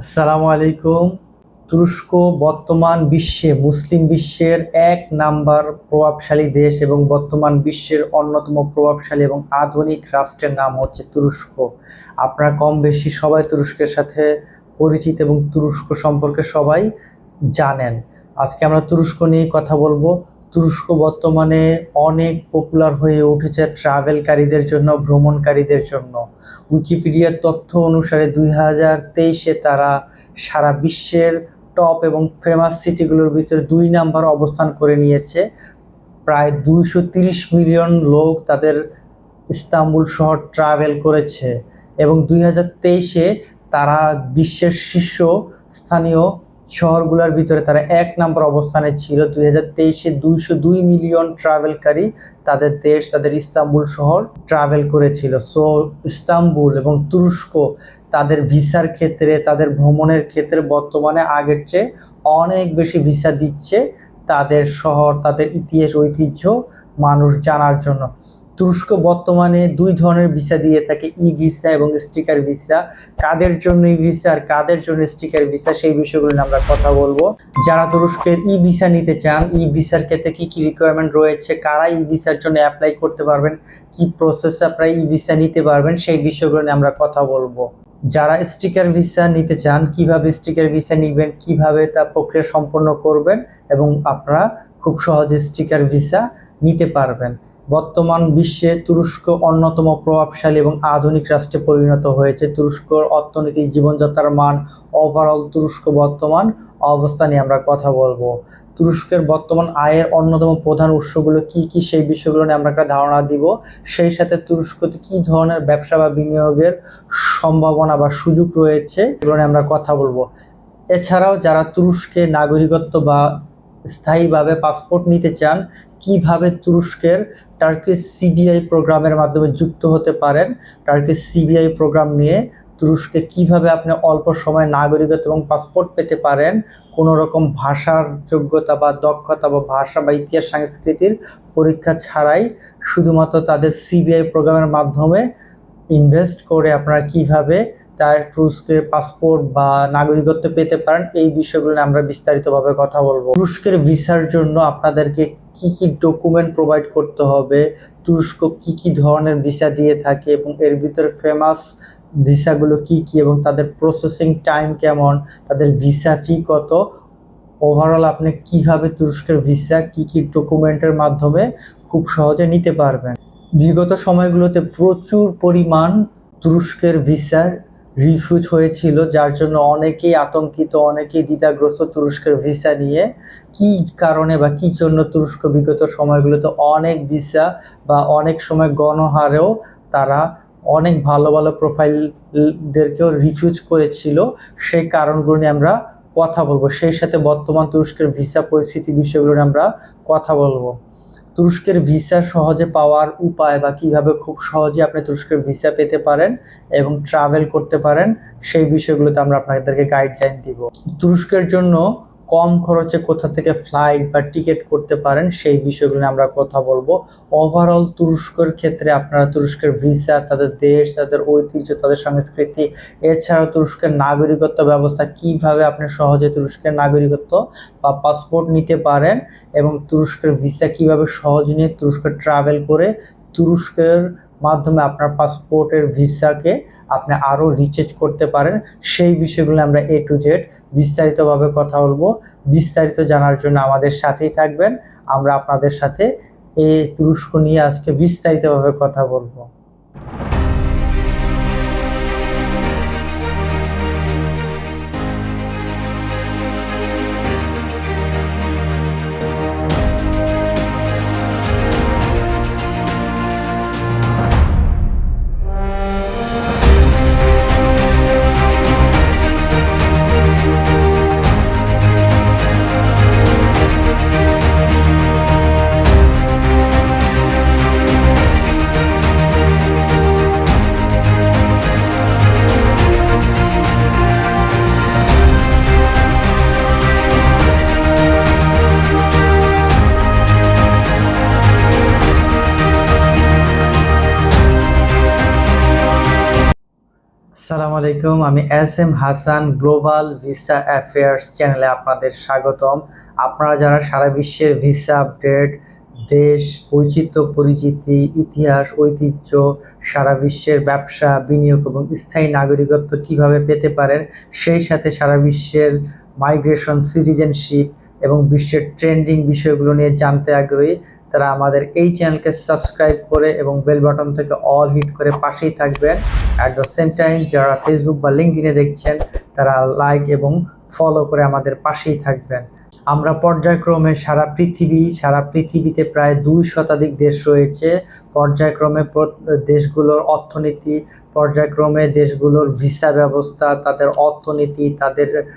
আসসালামু আলাইকুম। তুরস্ক বর্তমান বিশ্বে, মুসলিম বিশ্বের এক নাম্বার প্রভাবশালী দেশ এবং বর্তমান বিশ্বের অন্যতম প্রভাবশালী এবং আধুনিক রাষ্ট্রের নাম হচ্ছে তুরস্ক। আপনারা কম বেশি সবাই তুরস্কের সাথে পরিচিত এবং তুরস্ক সম্পর্কে সবাই জানেন। আজকে আমরা তুরস্ক নিয়ে কথা বলব। তুরস্ক বর্তমানে অনেক পপুলার হয়ে উঠেছে ট্রাভেলকারীদের জন্য, ভ্রমণকারীদের জন্য। উইকিপিডিয়ার তথ্য অনুসারে দুই হাজার তেইশে তারা সারা বিশ্বের টপ এবং ফেমাস সিটিগুলোর ভিতরে দুই নাম্বার অবস্থান করে নিয়েছে। প্রায় দুইশো মিলিয়ন লোক তাদের ইস্তাম্বুল শহর ট্রাভেল করেছে এবং দুই হাজার তেইশে তারা বিশ্বের শীর্ষ স্থানীয় শহরগুলোর ভিতরে তারা এক নম্বর অবস্থানে ছিল। দুই হাজার তেইশে দুইশো দুই মিলিয়ন ট্রাভেলকারী তাদের দেশ, তাদের ইস্তাম্বুল শহর ট্রাভেল করেছিল। সো, ইস্তাম্বুল এবং তুরস্ক তাদের ভিসার ক্ষেত্রে, তাদের ভ্রমণের ক্ষেত্রে বর্তমানে আগের চেয়ে অনেক বেশি ভিসা দিচ্ছে তাদের শহর, তাদের ইতিহাস, ঐতিহ্য মানুষ জানার জন্য। তুরস্ক বর্তমানে দুই ধরনের ভিসা দিয়ে থাকে, ই ভিসা এবং স্টিকার ভিসা। কাদের জন্য ই ভিসা আর কাদের জন্য স্টিকার ভিসা সেই বিষয়গুলো নিয়ে আমরা কথা বলব। যারা তুরস্কের ই ভিসা নিতে চান, ই ভিসার ক্ষেত্রে কি কি রিকোয়ারমেন্ট রয়েছে, কারা ই ভিসার জন্য অ্যাপ্লাই করতে পারবেন, কি প্রসেসে আপনারা ই ভিসা নিতে পারবেন, সেই বিষয়গুলো নিয়ে আমরা কথা বলব। যারা স্টিকার ভিসা নিতে চান, কীভাবে স্টিকার ভিসা নেবেন, কীভাবে তা প্রক্রিয়া সম্পন্ন করবেন এবং আপনারা খুব সহজে স্টিকার ভিসা নিতে পারবেন। বর্তমান বিশ্বে তুরস্ক অন্যতম প্রভাবশালী এবং আধুনিক রাষ্ট্রে পরিণত হয়েছে। তুরস্কর অর্থনীতি জীবনযাত্রার মান ওভারঅল তুরস্ক বর্তমান অবস্থা নিয়ে আমরা কথা বলব। তুরস্কের বর্তমান আয়ের অন্যতম প্রধান উৎসগুলো কি কি সেই বিষয়গুলো নিয়ে আমরা একটা ধারণা দিব। সেই সাথে তুরস্কতে কি ধরনের ব্যবসা বা বিনিয়োগের সম্ভাবনা বা সুযোগ রয়েছে, এগুলো নিয়ে আমরা কথা বলব। এছাড়াও যারা তুরস্কে নাগরিকত্ব বা স্থায়ীভাবে পাসপোর্ট নিতে চান, কীভাবে তুরস্কের টার্কিশ সিবিআই প্রোগ্রামের মাধ্যমে যুক্ত হতে পারেন টার্কিশ সিবিআই প্রোগ্রাম নিয়ে তুরস্কে কীভাবে আপনি অল্প সময়ে নাগরিকত্ব এবং পাসপোর্ট পেতে পারেন কোনো রকম ভাষার যোগ্যতা বা দক্ষতা বা ভাষা বা ইতিহাস সংস্কৃতির পরীক্ষা ছাড়াই শুধুমাত্র তাদের সিবিআই প্রোগ্রামের মাধ্যমে ইনভেস্ট করে আপনারা কীভাবে তার তুরস্কের পাসপোর্ট বা নাগরিকত্ব পেতে পারেন, এই বিষয়গুলো নিয়ে আমরা বিস্তারিতভাবে কথা বলব। তুরস্কের ভিসার জন্য আপনাদেরকে কি কি ডকুমেন্ট প্রোভাইড করতে হবে, তুরস্ক কি কি ধরনের ভিসা দিয়ে থাকে এবং এর ভিতরে ফেমাস ভিসাগুলো কি কি এবং তাদের প্রসেসিং টাইম কেমন, তাদের ভিসা ফি কত ওভারঅল আপনি কীভাবে তুরস্কের ভিসা, কি কি ডকুমেন্টের মাধ্যমে খুব সহজে নিতে পারবেন। বিগত সময়গুলোতে প্রচুর পরিমাণ তুরস্কের ভিসার রিফিউজ হয়েছিল, যার জন্য অনেকেই আতঙ্কিত, অনেকেই দ্বিধাগ্রস্ত তুরস্কের ভিসা নিয়ে। কি কারণে বা কি জন্য তুরস্ক বিগত সময়গুলোতে অনেক ভিসা বা অনেক সময় গণহারেও তারা অনেক ভালো ভালো প্রোফাইলদেরকেও রিফিউজ করেছিল, সেই কারণগুলো নিয়ে আমরা কথা বলব। সেই সাথে বর্তমান তুরস্কের ভিসা পরিস্থিতি বিষয়গুলো নিয়ে আমরা কথা বলব। তুরস্কের ভিসা সহজে পাওয়ার উপায় বা কীভাবে খুব সহজে আপনি তুরস্কের ভিসা পেতে পারেন এবং ট্রাভেল করতে পারেন, সেই বিষয়গুলোতে আমরা আপনাদেরকে গাইডলাইন দিব। তুরস্কের জন্য কম খরচে কোথা থেকে ফ্লাইট বা টিকিট করতে পারেন, সেই বিষয়গুলো আমরা কথা বলব। ওভারঅল তুরস্কের ক্ষেত্রে আপনারা তুরস্কের ভিসা তাদের দেশ, তাদের ঐতিহ্য, তাদের সংস্কৃতি, এছাড়াও তুরস্কের নাগরিকত্ব ব্যবস্থা, কীভাবে আপনি সহজে তুরস্কের নাগরিকত্ব বা পাসপোর্ট নিতে পারেন এবং তুরস্কের ভিসা কীভাবে সহজ নিয়ে তুরস্কে ট্রাভেল করে তুরস্কের মাধ্যমে আপনার পাসপোর্টের ভিসাকে আপনি আরও রিচার্জ করতে পারেন। সেই বিষয়গুলো আমরা এ টু জেড বিস্তারিতভাবে কথা বলব। বিস্তারিত জানার জন্য আমাদের সাথেই থাকবেন। আমরা আপনাদের সাথে এ তুরস্ক নিয়ে আজকে বিস্তারিতভাবে কথা বলব। আলাইকুম, আমি S M Hasan global visa affairs চ্যানেলে আপনাদের স্বাগতম। আপনারা যারা সারা বিশ্বের ভিসা আপডেট দেশ, বৈচিত্র্য, পরিচিতি, ইতিহাস, ঐতিহ্য, সারা বিশ্বের ব্যবসা, বিনিয়োগ এবং স্থায়ী নাগরিকত্ব কীভাবে পেতে পারেন, সেই সাথে সারা বিশ্বের মাইগ্রেশন সিটিজেনশিপ এবং বিশ্বের ট্রেন্ডিং বিষয়গুলো নিয়ে জানতে আগ্রহী তারা আমাদের এই চ্যানেলকে সাবস্ক্রাইব করে এবং বেল বাটন থেকে অল হিট করে পাশেই থাকবেন। অ্যাট দ্য সেম টাইম যারা ফেসবুক বা লিঙ্কডিনে দেখছেন, তারা লাইক এবং ফলো করে আমাদের পাশেই থাকবেন। আমরা পর্যায়ক্রমে সারা পৃথিবী, সারা পৃথিবীতে প্রায় দুই শতাধিক দেশ রয়েছে। পর্যায়ক্রমে প্র- দেশগুলোর অর্থনীতি, পর্যায়ক্রমে দেশগুলোর ভিসা ব্যবস্থা, তাদের অর্থনীতি, তাদের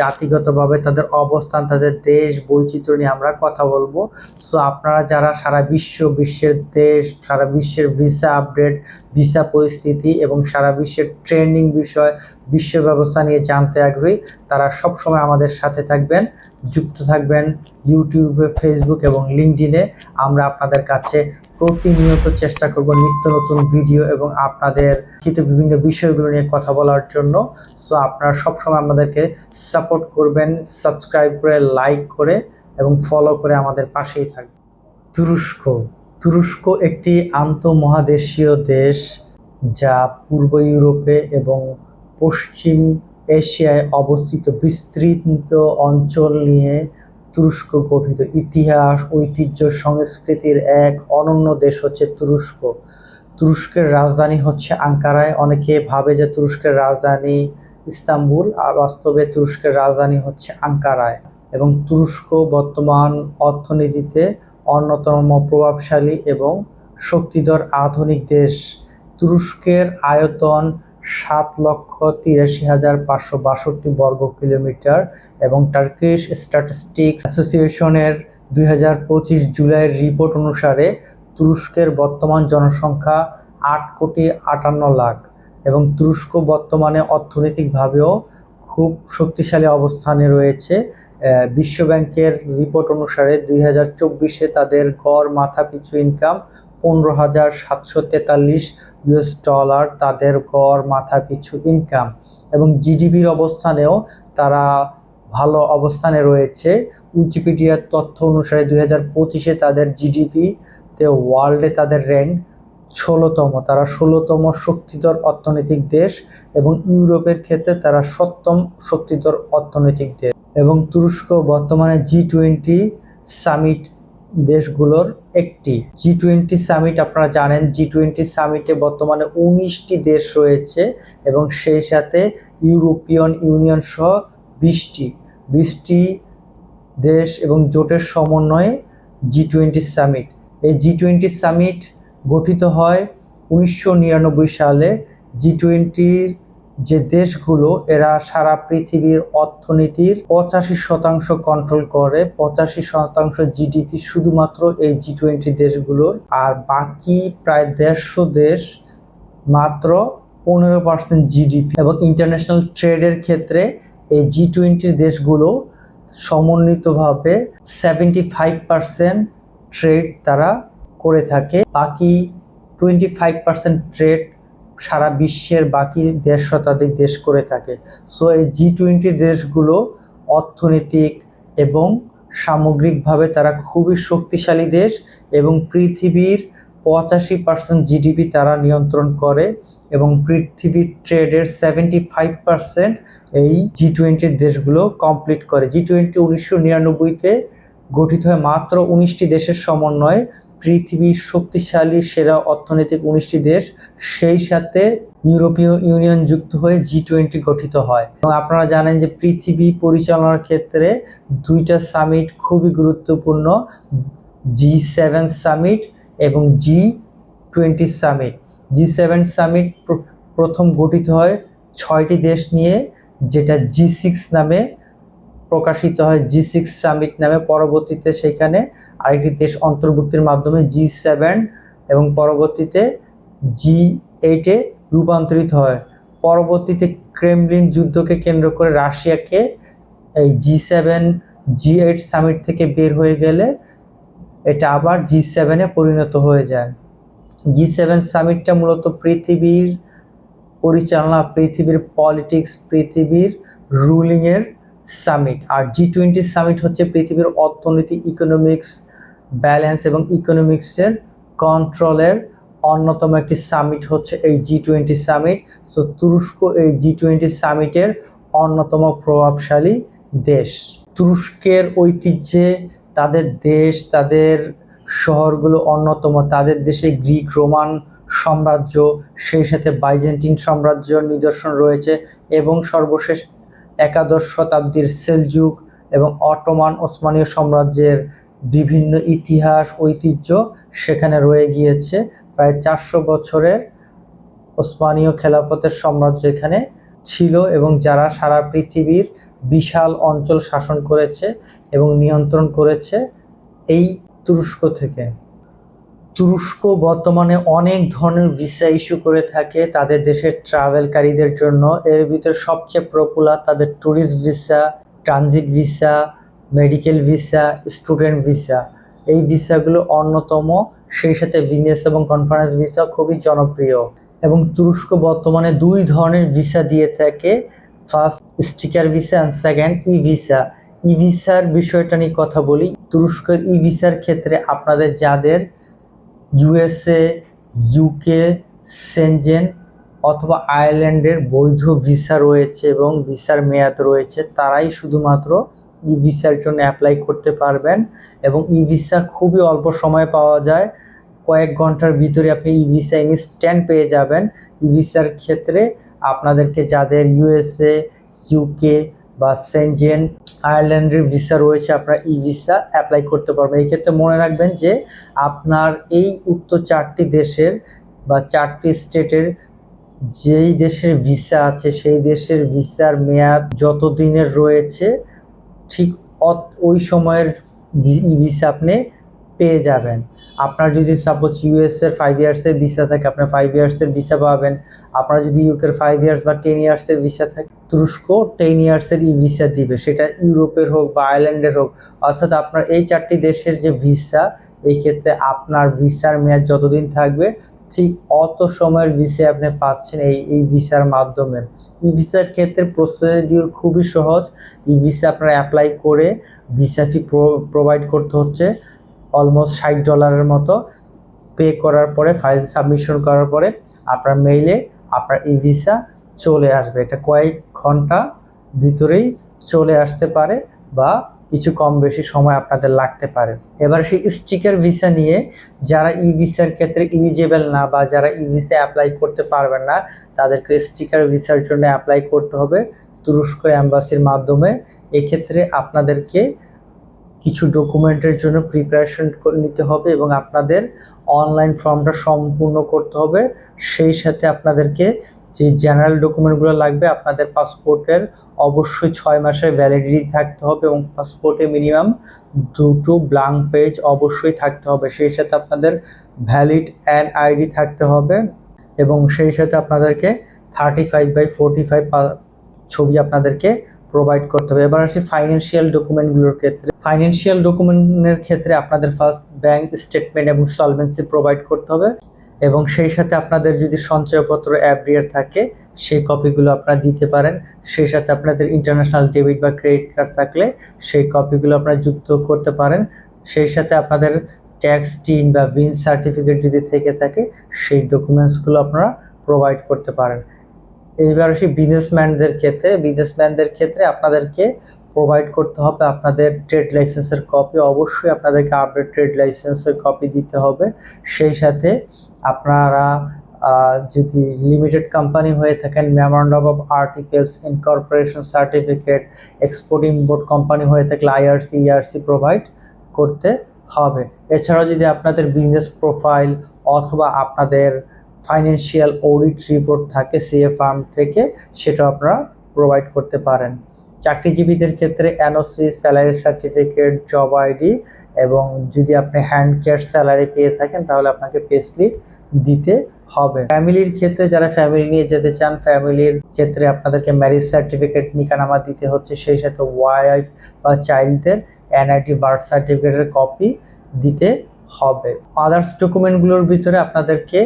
জাতিগতভাবে তাদের অবস্থান, তাদের দেশ বৈচিত্র্য নিয়ে আমরা কথা বলব। সো আপনারা যারা সারা বিশ্ব বিশ্বের দেশ, সারা বিশ্বের ভিসা আপডেট ভিসা পরিস্থিতি এবং সারা বিশ্বের ট্রেন্ডিং বিষয়, বিশ্ব ব্যবস্থা নিয়ে জানতে আগ্রহী, তারা সবসময় আমাদের সাথে থাকবেন, যুক্ত থাকবেন ইউটিউবে ফেসবুক এবং লিঙ্কডিনে আমরা আপনাদের কাছে প্রতিনিয়ত চেষ্টা করব নিত্য নতুন ভিডিও এবং আপনাদের কিন্তু বিভিন্ন বিষয়গুলো নিয়ে কথা বলার জন্য। সো আপনারা সবসময় আমাদেরকে সাপোর্ট করবেন সাবস্ক্রাইব করে লাইক করে এবং ফলো করে আমাদের পাশেই থাকবেন। তুরস্ক। তুরস্ক একটি আন্তঃমহাদেশীয় দেশ যা পূর্ব ইউরোপে এবং পশ্চিম এশিয়ায় অবস্থিত বিস্তৃত অঞ্চল নিয়ে তুরস্ক গঠিত ইতিহাস, ঐতিহ্য, সংস্কৃতির এক অনন্য দেশ হচ্ছে তুরস্ক। তুরস্কের রাজধানী হচ্ছে আঙ্কারায়। অনেকে ভাবে যে তুরস্কের রাজধানী ইস্তাম্বুল, আর বাস্তবে তুরস্কের রাজধানী হচ্ছে আঙ্কারায়। এবং তুরস্ক বর্তমান অর্থনীতিতে অন্যতম প্রভাবশালী এবং শক্তিধর আধুনিক দেশ। তুরস্কের আয়তন সাত লক্ষ তিরাশি হাজার পাঁচশো বাষট্টি বর্গ কিলোমিটার এবং টার্কিশ স্ট্যাটিস্টিক্স অ্যাসোসিয়েশনের দুই হাজার পঁচিশ জুলাইয়ের রিপোর্ট অনুসারে তুরস্কের বর্তমান জনসংখ্যা আট কোটি আটান্ন লাখ এবং তুরস্ক বর্তমানে অর্থনৈতিকভাবেও খুব শক্তিশালী অবস্থানে রয়েছে। বিশ্বব্যাংকের রিপোর্ট অনুসারে দুই হাজার চব্বিশে তাদের গড় মাথা পিছু ইনকাম পনেরো হাজার সাতশো তেতাল্লিশ ইউএস ডলার তাদের গড়, মাথা পিছু ইনকাম এবং জিডিপির অবস্থানেও তারা ভালো অবস্থানে রয়েছে। উইকিপিডিয়ার তথ্য অনুসারে দুই হাজার পঁচিশে তাদের জিডিপিতে ওয়ার্ল্ডে তাদের র্যাঙ্ক ষোলোতম। তারা ষোলোতম শক্তিধর অর্থনৈতিক দেশ এবং ইউরোপের ক্ষেত্রে তারা সপ্তম শক্তিধর অর্থনৈতিক দেশ। এবং তুরস্ক বর্তমানে জি টোয়েন্টি সামিট দেশগুলোর একটি জি টোয়েন্টি সামিট আপনারা জানেন জি টোয়েন্টি সামিটে বর্তমানে উনিশটি দেশ রয়েছে এবং সেই সাথে ইউরোপিয়ান ইউনিয়ন সহ বিশটি বিশটি দেশ এবং জোটের সমন্বয়ে জি টোয়েন্টি সামিট এই জি টোয়েন্টি সামিট গঠিত হয় উনিশশো নিরানব্বই সালে। জি টোয়েন্টির যে দেশগুলো এরা সারা পৃথিবীর অর্থনীতির পঁচাশি শতাংশ কন্ট্রোল করে, পঁচাশি শতাংশ জিডিপি শুধুমাত্র এই জি টোয়েন্টি দেশগুলোর, আর বাকি প্রায় দেড়শো দেশ মাত্র পনেরো পার্সেন্ট জিডিপি এবং ইন্টারন্যাশনাল ট্রেডের ক্ষেত্রে এই জি টোয়েন্টির দেশগুলো সমন্বিতভাবে সেভেন্টি ফাইভ পার্সেন্ট ট্রেড তারা করে থাকে। বাকি টোয়েন্টি ফাইভ পার্সেন্ট ট্রেড সারা বিশ্বের বাকি দেড় শতাধিক দেশ করে থাকে। সো এই জি টোয়েন্টি দেশগুলো অর্থনৈতিক এবং সামগ্রিকভাবে তারা খুবই শক্তিশালী দেশ এবং পৃথিবীর পঁচাশি পার্সেন্ট জিডিপি তারা নিয়ন্ত্রণ করে এবং পৃথিবীর ট্রেডের সেভেন্টি ফাইভ পার্সেন্ট এই জি টোয়েন্টির দেশগুলো কমপ্লিট করে। জি টোয়েন্টি উনিশশো নিরানব্বইতে গঠিত হয় মাত্র উনিশটি দেশের সমন্বয়ে। পৃথিবীর শক্তিশালী সেরা অর্থনৈতিক উনিশটি দেশ, সেই সাথে ইউরোপীয় ইউনিয়ন যুক্ত হয়ে জি টোয়েন্টি গঠিত হয়। এবং আপনারা জানেন যে পৃথিবী পরিচালনার ক্ষেত্রে দুইটা সামিট খুবই গুরুত্বপূর্ণ জি সেভেন সামিট এবং G twenty summit. G seven summit প্রথম গঠিত হয় ছয়টি দেশ নিয়ে, যেটা জি সিক্স নামে প্রকাশিত হয় জি সিক্স সামিট নামে। পরবর্তীতে সেখানে আরেকটি দেশ অন্তর্ভুক্তির মাধ্যমে জি সেভেন এবং পরবর্তীতে জি এইটে রূপান্তরিত হয়। পরবর্তীতে ক্রেমলিন যুদ্ধকে কেন্দ্র করে রাশিয়াকে এই G seven G eight summit থেকে বের হয়ে গেলে এটা আবার জি সেভেনে পরিণত হয়ে যায়। জি সেভেন সামিটটা মূলত পৃথিবীর পরিচালনা, পৃথিবীর পলিটিক্স পৃথিবীর রুলিংয়ের সামিট আর জি টোয়েন্টি সামিট হচ্ছে পৃথিবীর অর্থনীতি ইকোনমিক্স ব্যালেন্স এবং ইকোনমিক্সের কন্ট্রোলের অন্যতম একটি সামিট হচ্ছে এই জি টোয়েন্টি সামিট সো তুরস্ক এই জি টোয়েন্টি সামিটের অন্যতম প্রভাবশালী দেশ। তুরস্কের ঐতিহ্যে তাদের দেশ, তাদের শহরগুলো অন্যতম। তাদের দেশে গ্রিক, রোমান সাম্রাজ্য, সেই সাথে বাইজেন্টিন সাম্রাজ্যের নিদর্শন রয়েছে এবং সর্বশেষ একাদশ শতাব্দীর সেলজুক এবং অটোমান ওসমানীয় সাম্রাজ্যের বিভিন্ন ইতিহাস, ঐতিহ্য সেখানে রয়ে গিয়েছে। প্রায় চারশো বছরের ওসমানীয় খেলাফতের সাম্রাজ্য এখানে ছিল এবং যারা সারা পৃথিবীর বিশাল অঞ্চল শাসন করেছে এবং নিয়ন্ত্রণ করেছে এই তুরস্ক থেকে। তুরস্ক বর্তমানে অনেক ধরনের ভিসা ইস্যু করে থাকে তাদের দেশের ট্রাভেলকারীদের জন্য। এর ভিতর সবচেয়ে পপুলার তাদের tourist visa transit visa medical visa student visa এই ভিসাগুলো অন্যতম, সেই সাথে বিজনেস এবং কনফারেন্স ভিসা খুবই জনপ্রিয়। এবং তুরস্ক বর্তমানে দুই ধরনের ভিসা দিয়ে থাকে first sticker visa and second E visa E ভিসার বিষয়টা নিয়ে কথা বলি, তুরস্কের ই ভিসার ক্ষেত্রে আপনাদের যাদের ইউএসএ ইউকে সেনজেন অথবা আয়ারল্যান্ডের বৈধ ভিসা রয়েছে এবং ভিসার মেয়াদ রয়েছে, তারাই শুধুমাত্র ই ভিসার জন্য অ্যাপ্লাই করতে পারবেন এবং ই ভিসা খুবই অল্প সময় পাওয়া যায়। কয়েক ঘণ্টার ভিতরে আপনি ই ভিসা ইনস্ট্যান্ট পেয়ে যাবেন। ই ভিসার ক্ষেত্রে আপনাদেরকে যাদের ইউএসএ ইউকে বা সেনজেন আয়ারল্যান্ডের ভিসা রয়েছে, আপনার ই ভিসা অ্যাপ্লাই করতে পারবেন। এই ক্ষেত্রে মনে রাখবেন যে আপনার এই উত্তর চারটি দেশের বা চারটি স্টেটের যেই দেশের ভিসা আছে, সেই দেশের ভিসার মেয়াদ যত দিনের রয়েছে, ঠিক ওই সময়ের ই ভিসা আপনি পেয়ে যাবেন। আপনার যদি সাপোজ ইউএসের ফাইভ ইয়ার্সের ভিসা থাকে, আপনার ফাইভ ইয়ার্সের ভিসা পাবেন। আপনার যদি ইউকের ফাইভ ইয়ার্স বা টেন ইয়ার্সের ভিসা থাকে, তুরস্ক টেন ইয়ার্সের ই ভিসা দিবে। সেটা ইউরোপের হোক বা আয়ারল্যান্ডের হোক। অর্থাৎ আপনার এই চারটি দেশের যে ভিসা এই ক্ষেত্রে আপনার ভিসার মেয়াদ যতদিন থাকবে, ঠিক অত সময়ের ভিসা আপনি পাচ্ছেন এই এই ভিসার মাধ্যমে। ই ভিসার ক্ষেত্রে প্রসিডিউর খুবই সহজ। ই ভিসা আপনারা অ্যাপ্লাই করে ভিসা ফি প্রোভাইড করতে হচ্ছে। অলমোস্ট ষাট ডলারের মতো পে করার পরে ফাইল সাবমিশন করার পরে আপনার মেইলে আপনার ই ভিসা চলে আসবে। এটা কয়েক ঘণ্টা ভিতরেই চলে আসতে পারে বা কিছু কম বেশি সময় আপনাদের লাগতে পারে। এবার সেই স্টিকার ভিসা নিয়ে যারা ই ভিসার ক্ষেত্রে ইলিজেবল না বা যারা ই ভিসা অ্যাপ্লাই করতে পারবেন না, তাদেরকে স্টিকার ভিসার জন্য অ্যাপ্লাই করতে হবে। তুরস্ক অ্যাম্বাসির মাধ্যমে। এক্ষেত্রে আপনাদেরকে কিছু ডকুমেন্টের জন্য প্রিপারেশন নিতে হবে এবং আপনাদের অনলাইন ফর্মটা সম্পূর্ণ করতে হবে। সেই সাথে আপনাদেরকে যে জেনারেল ডকুমেন্টগুলো লাগবে, আপনাদের পাসপোর্টের অবশ্যই ছয় মাসের ভ্যালিডিটি থাকতে হবে এবং পাসপোর্টে মিনিমাম দুটো ব্লাঙ্ক পেজ অবশ্যই থাকতে হবে। সেই সাথে আপনাদের ভ্যালিড অ্যান্ড আইডি থাকতে হবে এবং সেই সাথে আপনাদেরকে thirty five by forty five ছবি আপনাদেরকে প্রোভাইড করতে হবে। এবার আসি ফাইন্যান্সিয়াল ডকুমেন্টগুলোর ক্ষেত্রে। ফাইন্যান্সিয়াল ডকুমেন্টের ক্ষেত্রে আপনাদের ফার্স্ট ব্যাংক স্টেটমেন্ট এবং সলভেন্সি প্রোভাইড করতে হবে এবং সেই সাথে আপনাদের যদি সঞ্চয়পত্র অ্যাপ্রিয়ার থাকে, সেই কপিগুলো আপনারা দিতে পারেন। সেই সাথে আপনাদের ইন্টারন্যাশনাল ডেবিট বা ক্রেডিট কার্ড থাকলে সেই কপিগুলো আপনারা যুক্ত করতে পারেন। সেই সাথে আপনাদের ট্যাক্স টিন বা ভিন সার্টিফিকেট যদি থেকে থাকে, সেই ডকুমেন্টসগুলো আপনারা প্রোভাইড করতে পারেন। এইবার আসি বিজনেসম্যানদের ক্ষেত্রে বিজনেসম্যানদের ক্ষেত্রে আপনাদেরকে প্রোভাইড করতে হবে আপনাদের ট্রেড লাইসেন্সের কপি অবশ্যই আপনাদেরকে আপডেট ট্রেড লাইসেন্সের কপি দিতে হবে। সেই সাথে আপনারা যদি লিমিটেড কোম্পানি হয়ে থাকেন memorandum of articles incorporation certificate export import company হয়ে থাকলে আইআরসি ইআরসি প্রোভাইড করতে হবে। এছাড়াও যদি আপনাদের বিজনেস প্রোফাইল অথবা আপনাদের ফাইন্যান্সিয়াল অডিট রিপোর্ট থাকে সিএ ফার্ম থেকে সেটা আপনারা প্রোভাইড করতে পারেন। চাকরিজীবীদের ক্ষেত্রে NOC salary certificate job ID এবং যদি আপনি হ্যান্ড কেয়ার স্যালারি পেয়ে থাকেন, তাহলে আপনাকে পে স্লিপ দিতে হবে। ফ্যামিলির ক্ষেত্রে যারা ফ্যামিলি নিয়ে যেতে চান, ফ্যামিলির ক্ষেত্রে আপনাদেরকে ম্যারেজ সার্টিফিকেট নিকানামা দিতে হচ্ছে, সেই সাথে ওয়াইফ বা চাইল্ডদের এনআইডি বার্থ সার্টিফিকেটের কপি দিতে হবে। আদার্স ডকুমেন্টগুলোর ভিতরে আপনাদেরকে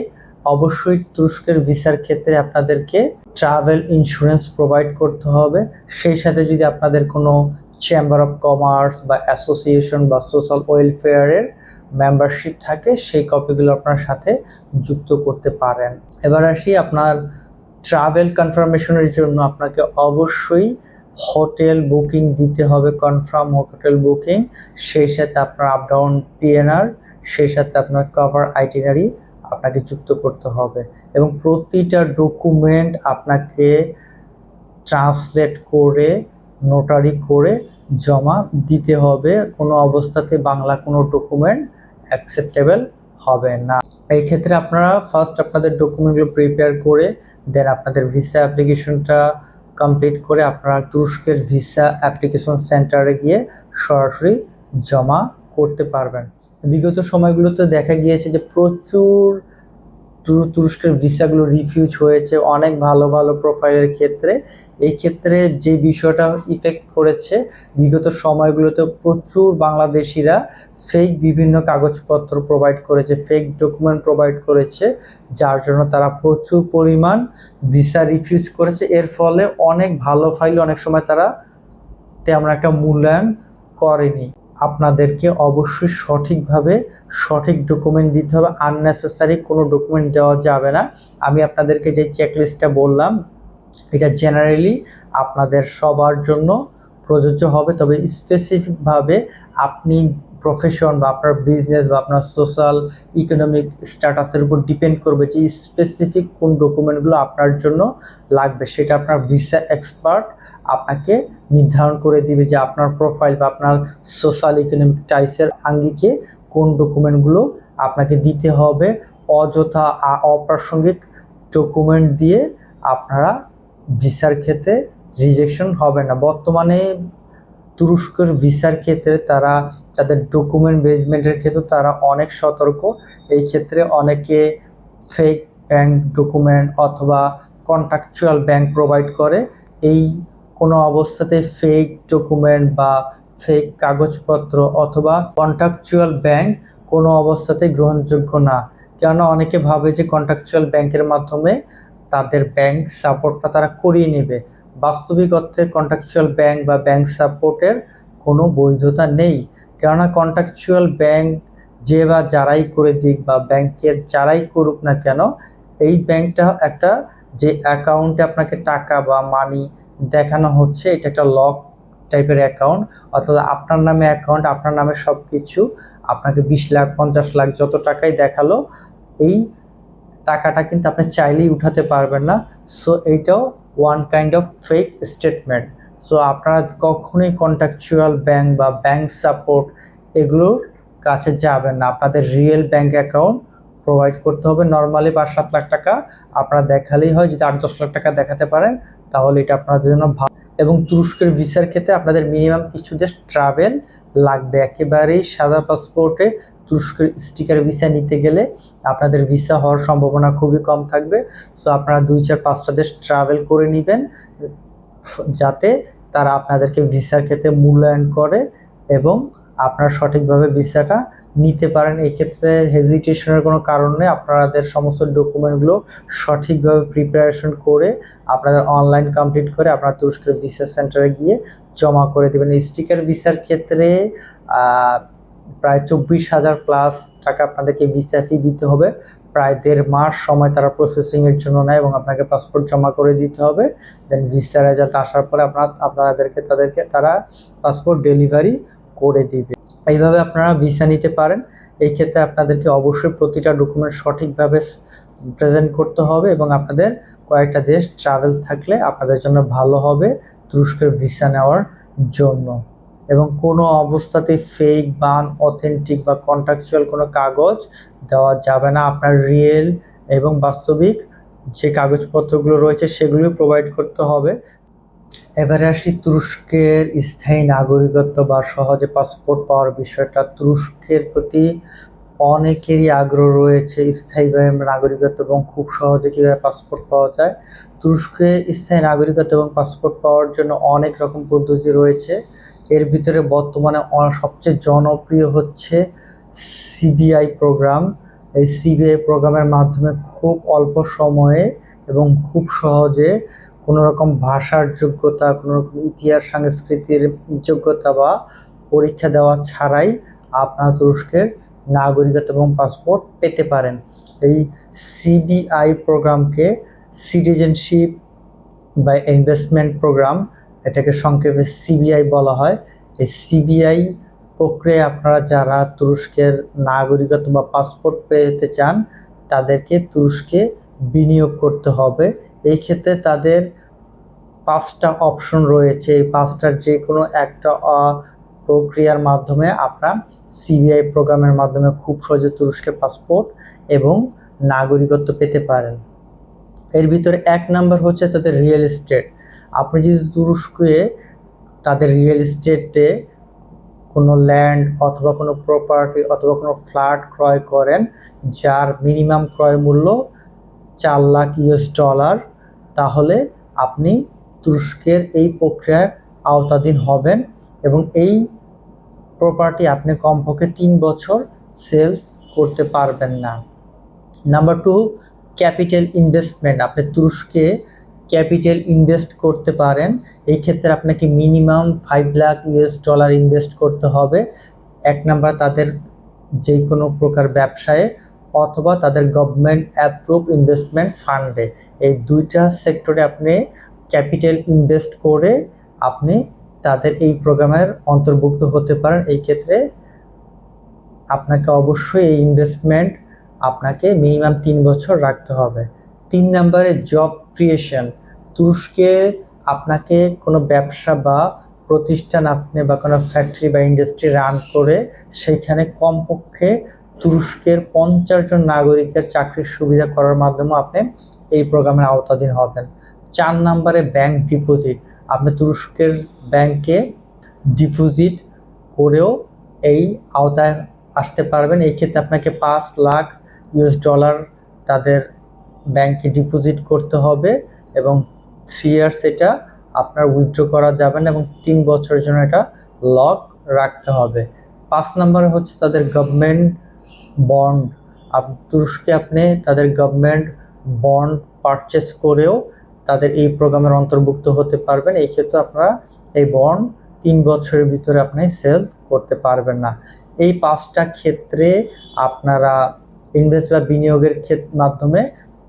অবশ্যই তুরস্কের ভিসার ক্ষেত্রে আপনাদেরকে ট্রাভেল ইন্স্যুরেন্স প্রোভাইড করতে হবে। সেই সাথে যদি আপনাদের কোনো চেম্বার অফ কমার্স বা অ্যাসোসিয়েশন বা সোশ্যাল ওয়েলফেয়ারের মেম্বারশিপ থাকে, সেই কপিগুলো আপনার সাথে যুক্ত করতে পারেন। এবার আসি আপনার ট্রাভেল কনফার্মেশনের জন্য আপনাকে অবশ্যই হোটেল বুকিং দিতে হবে কনফার্ম হোটেল বুকিং সেই সাথে আপনার আপ ডাউন পিএনআর সেই সাথে আপনার কভার আইটিনারি আপনাকে যুক্ত করতে হবে এবং প্রতিটা ডকুমেন্ট আপনাকে ট্রান্সলেট করে নোটারি করে জমা দিতে হবে। কোনো অবস্থাতে বাংলা কোনো ডকুমেন্ট অ্যাকসেপ্টেবল হবে না। এই ক্ষেত্রে আপনারা ফার্স্ট আপনাদের ডকুমেন্টগুলো প্রিপেয়ার করে দেন আপনাদের ভিসা অ্যাপ্লিকেশনটা কমপ্লিট করে আপনারা তুরস্কের ভিসা অ্যাপ্লিকেশন সেন্টারে গিয়ে সরাসরি জমা করতে পারবেন। বিগত সময়গুলোতে দেখা গিয়েছে যে প্রচুর তুর- তুরস্কের ভিসাগুলো রিফিউজ হয়েছে অনেক ভালো ভালো প্রোফাইলের ক্ষেত্রে। এই ক্ষেত্রে যে বিষয়টা ইফেক্ট করেছে, বিগত সময়গুলোতে প্রচুর বাংলাদেশিরা ফেক বিভিন্ন কাগজপত্র প্রোভাইড করেছে ফেক ডকুমেন্ট প্রোভাইড করেছে, যার জন্য তারা প্রচুর পরিমাণ ভিসা রিফিউজ করেছে। এর ফলে অনেক ভালো ফাইল অনেক সময় তারা তেমন একটা মূল্যায়ন করেনি। আপনাদেরকে অবশ্যই সঠিকভাবে সঠিক ডকুমেন্ট দিতে হবে। আননেসেসারি কোনো ডকুমেন্ট দেওয়া যাবে না। আমি আপনাদেরকে যে চেকলিস্টটা বললাম, এটা জেনারেলি আপনাদের সবার জন্য প্রযোজ্য হবে। তবে স্পেসিফিকভাবে আপনি প্রফেশন বা আপনার বিজনেস বা আপনার সোশ্যাল ইকোনমিক স্ট্যাটাসের উপর ডিপেন্ড করবে যে স্পেসিফিক কোন ডকুমেন্টগুলো আপনার জন্য লাগবে। সেটা আপনার ভিসা এক্সপার্ট আপনাকে নির্ধারণ করে দিবে যে আপনার প্রোফাইল বা আপনার সোশ্যাল ইকোনমিক টাইসের আঙ্গিকে কোন ডকুমেন্টগুলো আপনাকে দিতে হবে, অযথা অপ্রাসঙ্গিক ডকুমেন্ট দিয়ে আপনারা ভিসার ক্ষেত্রে রিজেকশন হবে না। বর্তমানে তুরস্কের ভিসার ক্ষেত্রে তারা, তাদের ডকুমেন্ট বেজমেন্টের ক্ষেত্রে তারা অনেক সতর্ক। এই ক্ষেত্রে অনেকে ফেক ব্যাংক ডকুমেন্ট অথবা কন্ট্রাকচুয়াল ব্যাংক প্রোভাইড করে। এই কোনো অবস্থাতে ফেক ডকুমেন্ট বা ফেক কাগজপত্র অথবা কন্ট্রাকচুয়াল ব্যাংক কোনো অবস্থাতে গ্রহণযোগ্য না। কেননা অনেকে ভাবে যে কন্ট্রাকচুয়াল ব্যাংকের মাধ্যমে তাদের ব্যাংক সাপোর্টটা তারা করিয়ে নেবে। বাস্তবিক অর্থে কন্ট্রাকচুয়াল ব্যাংক বা ব্যাংক সাপোর্টের কোনো বৈধতা নেই। কেননা কন্ট্রাকচুয়াল ব্যাংক যে বা যারাই করে দিক বা ব্যাংকের যারাই করুক না কেন, এই ব্যাংকটা একটা যে অ্যাকাউন্টে আপনাকে টাকা বা মানি দেখানো হচ্ছে, এটা একটা লক টাইপের অ্যাকাউন্ট। অর্থাৎ আপনার নামে অ্যাকাউন্ট, আপনার নামে সব কিছু আপনাকে বিশ লাখ, পঞ্চাশ লাখ যত টাকাই দেখাল, এই টাকাটা কিন্তু আপনি চাইলেই উঠাতে পারবেন না। সো এইটাও one kind of fake statement so আপনারা কখনোই কন্ট্রাকচুয়াল ব্যাংক বা ব্যাংক সাপোর্ট এগুলোর কাছে যাবেন না। আপনাদের রিয়েল ব্যাংক অ্যাকাউন্ট প্রোভাইড করতে হবে। নর্মালি পাঁচ সাত লাখ টাকা আপনারা দেখালেই হয়, যদি আট দশ লাখ টাকা দেখাতে পারেন তাহলে এটা আপনাদের জন্য ভালো এবং তুরস্কের ভিসার ক্ষেত্রে আপনাদের মিনিমাম কিছু দেশ ট্রাভেল লাগবে। একেবারেই সাদা পাসপোর্টে তুরস্কের স্টিকার ভিসা নিতে গেলে আপনাদের ভিসা হওয়ার সম্ভাবনা খুবই কম থাকবে। সো আপনারা দুই চার পাঁচটা দেশ ট্রাভেল করে নেবেন যাতে তারা আপনাদেরকে ভিসার ক্ষেত্রে মূল্যায়ন করে এবং আপনারা সঠিকভাবে ভিসাটা নিতে পারেন। এই ক্ষেত্রে হেজিটেশনের কোনো কারণ নেই। আপনাদের সমস্ত ডকুমেন্টগুলো সঠিকভাবে প্রিপারেশন করে আপনাদের অনলাইন কমপ্লিট করে আপনারা তুরস্কের ভিসা সেন্টারে গিয়ে জমা করে দেবেন। স্টিকার ভিসার ক্ষেত্রে প্রায় চব্বিশ হাজার প্লাস টাকা আপনাদেরকে ভিসা ফি দিতে হবে। প্রায় দেড় মাস সময় তারা প্রসেসিংয়ের জন্য নেয় এবং আপনাকে পাসপোর্ট জমা করে দিতে হবে। দেন ভিসা রেজাল্ট আসার পরে আপনার, আপনাদেরকে, তাদেরকে তারা পাসপোর্ট ডেলিভারি করে দিবে। এইভাবে আপনারা ভিসা নিতে পারেন। এই ক্ষেত্রে আপনাদেরকে অবশ্যই প্রতিটা ডকুমেন্ট সঠিকভাবে প্রেজেন্ট করতে হবে এবং আপনাদের কয়েকটা দেশ ট্রাভেল থাকলে আপনাদের জন্য ভালো হবে তুরস্কের ভিসা নেওয়ার জন্য। এবং কোনো অবস্থাতেই ফেক বা অথেন্টিক বা কন্ট্রাকচুয়াল কোনো কাগজ দেওয়া যাবে না। আপনার রিয়েল এবং বাস্তবিক যে কাগজপত্রগুলো রয়েছে সেগুলো প্রোভাইড করতে হবে। এবারে আসি তুরস্কের স্থায়ী নাগরিকত্ব বা সহজে পাসপোর্ট পাওয়ার বিষয়টা। তুরস্কের প্রতি অনেকেরই আগ্রহ রয়েছে স্থায়ীভাবে নাগরিকত্ব এবং খুব সহজে কীভাবে পাসপোর্ট পাওয়া যায়। তুরস্কে স্থায়ী নাগরিকত্ব এবং পাসপোর্ট পাওয়ার জন্য অনেক রকম পদ্ধতি রয়েছে। এর ভিতরে বর্তমানে সবচেয়ে জনপ্রিয় হচ্ছে সিবিআই প্রোগ্রাম। এই সিবিআই প্রোগ্রামের মাধ্যমে খুব অল্প সময়ে এবং খুব সহজে কোনো রকম ভাষার যোগ্যতা কোনো রকম ইতিহাস, সংস্কৃতির যোগ্যতা বা পরীক্ষা দেওয়া ছাড়াই আপনারা তুরস্কের নাগরিকত্ব এবং পাসপোর্ট পেতে পারেন। এই সিবিআই প্রোগ্রামকে সিটিজেনশিপ বা ইনভেস্টমেন্ট প্রোগ্রাম, এটাকে সংক্ষেপে সিবিআই বলা হয়। এই সিবিআই প্রক্রিয়ায় আপনারা যারা তুরস্কের নাগরিকত্ব বা পাসপোর্ট পেতে চান, তাদেরকে তুরস্কে বিনিয়োগ করতে হবে। এই ক্ষেত্রে তাদের পাঁচটা অপশন রয়েছে। এই পাঁচটার যে কোনো একটা প্রক্রিয়ার মাধ্যমে আপনার সিবিআই প্রোগ্রামের মাধ্যমে খুব সহজে তুরস্কের পাসপোর্ট এবং নাগরিকত্ব পেতে পারেন। এর ভিতরে এক নাম্বার হচ্ছে তাদের রিয়েল এস্টেট। আপনি যদি তুরস্কে তাদের রিয়েল এস্টেটে কোনো ল্যান্ড অথবা কোনো প্রপার্টি অথবা কোনো ফ্ল্যাট ক্রয় করেন, যার মিনিমাম ক্রয় মূল্য চার লাখ ইউএস ডলার, তাহলে আপনি তুরস্কের এই প্রক্রিয়ার আওতাধীন হবেন এবং এই প্রপার্টি আপনি কমপক্ষে তিন বছর সেলস করতে পারবেন না। নাম্বার টু ক্যাপিটাল ইনভেস্টমেন্ট আপনি তুরস্কে ক্যাপিটাল ইনভেস্ট করতে পারেন। এই ক্ষেত্রে আপনাকে minimum five lakh US dollar invest করতে হবে। এক নাম্বার তাদের যে কোনো প্রকার ব্যবসায়ে অথবা তাদের গভর্নমেন্ট অ্যাপ্রুভ ইনভেস্টমেন্ট ফান্ডে এই দুইটা সেক্টরে আপনি ক্যাপিটাল ইনভেস্ট করে আপনি তাদের এই প্রোগ্রামের অন্তর্ভুক্ত হতে পারেন। এই ক্ষেত্রে আপনাকে অবশ্যই এই ইনভেস্টমেন্ট আপনাকে মিনিমাম তিন বছর রাখতে হবে। তিন নম্বরে জব ক্রিয়েশন তুরস্কে আপনাকে কোনো ব্যবসা বা প্রতিষ্ঠান আপনি বা কোনো ফ্যাক্টরি বা ইন্ডাস্ট্রি রান করে, সেইখানে কমপক্ষে তুরস্কের পঞ্চাশ জন নাগরিকের চাকরির সুবিধা করার মাধ্যমে আপনি এই প্রোগ্রামের আওতাধীন হবেন। চার নম্বরে ব্যাংক ডিপোজিট আপনি তুরস্কের ব্যাংকে ডিপোজিট করেও এই আওতায় আসতে পারবেন। এই ক্ষেত্রে আপনাকে পাঁচ লাখ ইউএস ডলার তাদের ব্যাংকে ডিপোজিট করতে হবে এবং থ্রি ইয়ার্স এটা আপনার উইথড্র করা যাবে না এবং তিন বছরের জন্য এটা লক রাখতে হবে। পাঁচ নম্বরে হচ্ছে তাদের গভর্নমেন্ট বন্ড তুরস্কে আপনি তাদের গভর্নমেন্ট বন্ড পারচেস করেও তাদের এই প্রোগ্রামের অন্তর্ভুক্ত হতে পারবেন। এই ক্ষেত্রে আপনারা এই বন্ড তিন বছরের ভিতরে আপনি সেল করতে পারবেন না। এই পাঁচটা ক্ষেত্রে আপনারা ইনভেস্ট বা বিনিয়োগের মাধ্যমে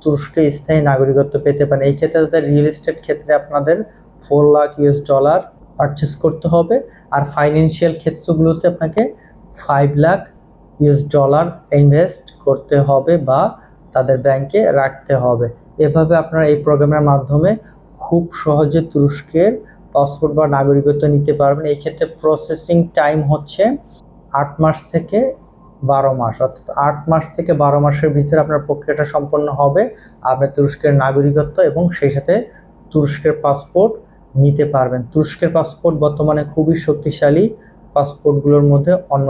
তুরস্কে স্থায়ী নাগরিকত্ব পেতে পারেন। এই ক্ষেত্রে তাদের রিয়েল এস্টেট ক্ষেত্রে আপনাদের four lakh US dollar purchase করতে হবে। আর ফাইন্যান্সিয়াল ক্ষেত্রগুলোতে আপনাকে five lakh US dollar invest করতে হবে বা তাদের ব্যাংকে রাখতে হবে। এভাবে আপনারা এই প্রোগ্রামের মাধ্যমে খুব সহজে তুরস্কের পাসপোর্ট বা নাগরিকত্ব নিতে পারবেন। এই ক্ষেত্রে প্রসেসিং টাইম হচ্ছে আট মাস থেকে বারো মাস। অর্থাৎ আট মাস থেকে বারো মাসের ভিতরে আপনার প্রক্রিয়াটা সম্পন্ন হবে। আপনি তুরস্কের নাগরিকত্ব এবং সেই সাথে তুরস্কের পাসপোর্ট নিতে পারবেন। তুরস্কের পাসপোর্ট বর্তমানে খুবই শক্তিশালী পাসপোর্টগুলোর মধ্যে অন্য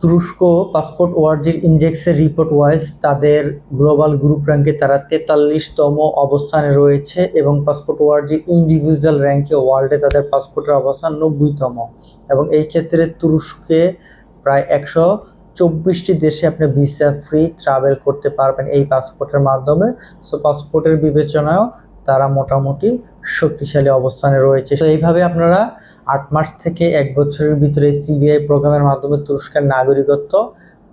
তুরস্ক পাসপোর্ট ওয়ার্জির ইন্ডেক্সের রিপোর্ট ওয়াইজ তাদের গ্লোবাল গ্রুপ র্যাঙ্কে তারা তেতাল্লিশতম অবস্থানে রয়েছে এবং পাসপোর্ট ওয়ার্জির ইন্ডিভিজুয়াল র্যাঙ্কে ওয়ার্ল্ডে তাদের পাসপোর্টের অবস্থান নব্বইতম। এবং এই ক্ষেত্রে তুরস্কে প্রায় একশো চব্বিশটি দেশে আপনি ভিসা ফ্রি ট্রাভেল করতে পারবেন এই পাসপোর্টের মাধ্যমে। সো পাসপোর্টের বিবেচনায়ও তারা মোটামুটি শক্তিশালী অবস্থানে রয়েছে। তো এইভাবে আপনারা আট মাস থেকে এক বছরের ভিতরে সিবিআই প্রোগ্রামের মাধ্যমে তুরস্কের নাগরিকত্ব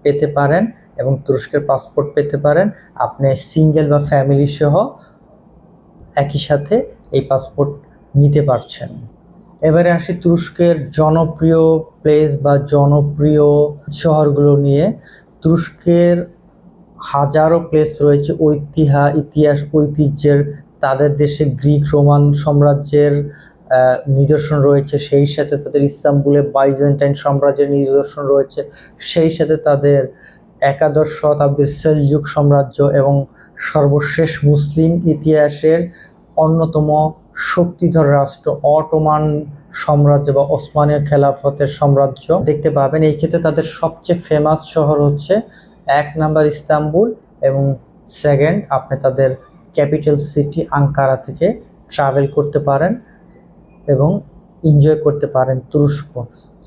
পেতে পারেন এবং তুরস্কের পাসপোর্ট পেতে পারেন। আপনি সিঙ্গেল বা ফ্যামিলি সহ একই সাথে এই পাসপোর্ট নিতে পারছেন। এবারে আসি তুরস্কের জনপ্রিয় প্লেস বা জনপ্রিয় শহরগুলো নিয়ে। তুরস্কের হাজারো প্লেস রয়েছে ঐতিহা, ইতিহাস, ঐতিহ্যের তাদের দেশে গ্রিক, রোমান সাম্রাজ্যের নিদর্শন রয়েছে, সেই সাথে তাদের ইস্তাম্বুলে বাইজেন্টাইন সাম্রাজ্যের নিদর্শন রয়েছে, সেই সাথে তাদের একাদশ শতাব্দীর সেলজুক সাম্রাজ্য এবং সর্বশেষ মুসলিম ইতিহাসের অন্যতম শক্তিধর রাষ্ট্র অটোমান সাম্রাজ্য বা ওসমানীয় খেলাফতের সাম্রাজ্য। দেখতে পাবেন, এই ক্ষেত্রে তাদের সবচেয়ে ফেমাস শহর হচ্ছে এক নাম্বার ইস্তাম্বুল এবং সেকেন্ড আপনি তাদের ক্যাপিটাল সিটি আঙ্কারা থেকে ট্রাভেল করতে পারেন এবং এনজয় করতে পারেন তুরস্ক।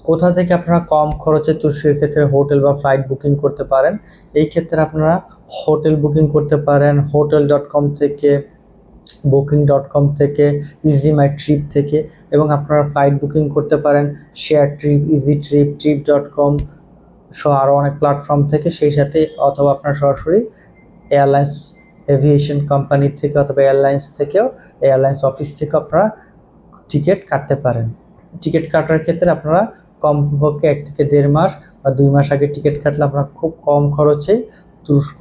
কোথা থেকে আপনারা কম খরচে তুরস্কের ক্ষেত্রে হোটেল বা ফ্লাইট বুকিং করতে পারেন? এই ক্ষেত্রে আপনারা হোটেল বুকিং করতে পারেন হোটেল ডট কম থেকে বুকিং ডট কম থেকে ইজি মাই ট্রিপ থেকে এবং আপনারা ফ্লাইট বুকিং করতে পারেন share trip easy trip trip dot com সহ আরও অনেক প্ল্যাটফর্ম থেকে সেই সাথে অথবা আপনার সরাসরি এয়ারলাইন্স এভিয়েশন কোম্পানি থেকে অথবা এয়ারলাইন্স থেকেও এয়ারলাইন্স অফিস থেকে আপনারা টিকিট কাটতে পারেন। টিকিট কাটার ক্ষেত্রে আপনারা কমপক্ষে এক থেকে দেড় মাস বা দুই মাস আগে টিকিট কাটলে আপনারা খুব কম খরচে তুরস্ক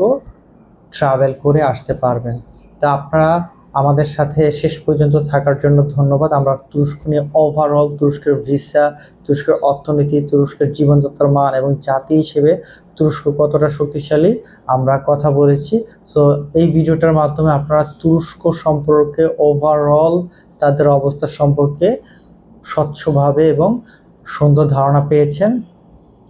ট্রাভেল করে আসতে পারবেন। তা আপনারা আমাদের সাথে শেষ পর্যন্ত থাকার জন্য ধন্যবাদ। আমরা তুরস্ক নিয়ে ওভারঅল তুরস্কের ভিসা তুরস্কের অর্থনীতি, তুরস্কের জীবনযাত্রার মান এবং জাতি হিসেবে তুরস্ক কতটা শক্তিশালী, আমরা কথা বলেছি। সো এই ভিডিওটার মাধ্যমে আপনারা তুরস্ক সম্পর্কে ওভারঅল তাদের অবস্থা সম্পর্কে স্বচ্ছভাবে এবং সুন্দর ধারণা পেয়েছেন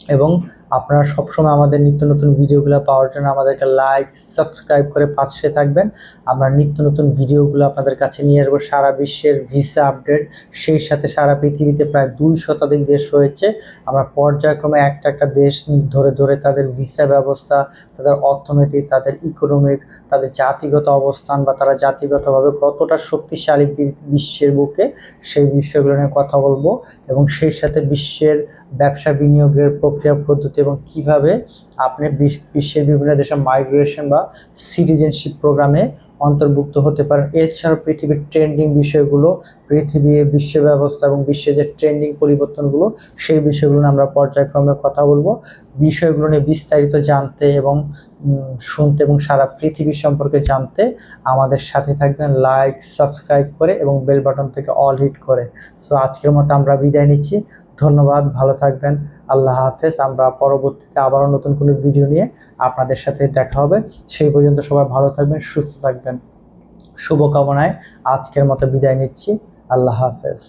এবং আপনারা সবসময় আমাদের নিত্য নতুন ভিডিওগুলো পাওয়ার জন্য আমাদেরকে লাইক সাবস্ক্রাইব করে পাশে থাকবেন। আমরা নিত্য নতুন ভিডিওগুলো আপনাদের কাছে নিয়ে আসব। সারা বিশ্বের ভিসা আপডেট সেই সাথে সারা পৃথিবীতে প্রায় দুই শতাধিক দেশ রয়েছে। আমরা পর্যায়ক্রমে একটা একটা দেশ ধরে ধরে তাদের ভিসা ব্যবস্থা, তাদের অর্থনৈতিক তাদের ইকোনমিক তাদের জাতিগত অবস্থান বা তারা জাতিগতভাবে কতটা শক্তিশালী বিশ্বের বুকে সেই বিষয়গুলো নিয়ে কথা বলব। এবং সেই সাথে বিশ্বের ব্যবসা বিনিয়োগের প্রক্রিয়া, পদ্ধতি এবং কীভাবে আপনি বিশ- বিশ্বের বিভিন্ন দেশে মাইগ্রেশন বা সিটিজেনশিপ প্রোগ্রামে অন্তর্ভুক্ত হতে পারেন। এছাড়াও পৃথিবীর ট্রেন্ডিং বিষয়গুলো পৃথিবীর বিশ্ব ব্যবস্থা এবং বিশ্বের যে ট্রেন্ডিং পরিবর্তনগুলো, সেই বিষয়গুলো আমরা পর্যায়ক্রমে কথা বলব। বিষয়গুলো নিয়ে বিস্তারিত জানতে এবং শুনতে এবং সারা পৃথিবী সম্পর্কে জানতে আমাদের সাথে থাকবেন। লাইক সাবস্ক্রাইব করে এবং বেল বাটন থেকে অল হিট করে। সো আজকের মতো আমরা বিদায় নিচ্ছি। ধন্যবাদ, ভালো থাকবেন, আল্লাহ হাফেজ। আমরা পরবর্তীতে আবারও নতুন কোনো ভিডিও নিয়ে আপনাদের সাথে দেখা হবে। সেই পর্যন্ত সবাই ভালো থাকবেন, সুস্থ থাকবেন। শুভকামনায় আজকের মতো বিদায় নিচ্ছি। আল্লাহ হাফেজ।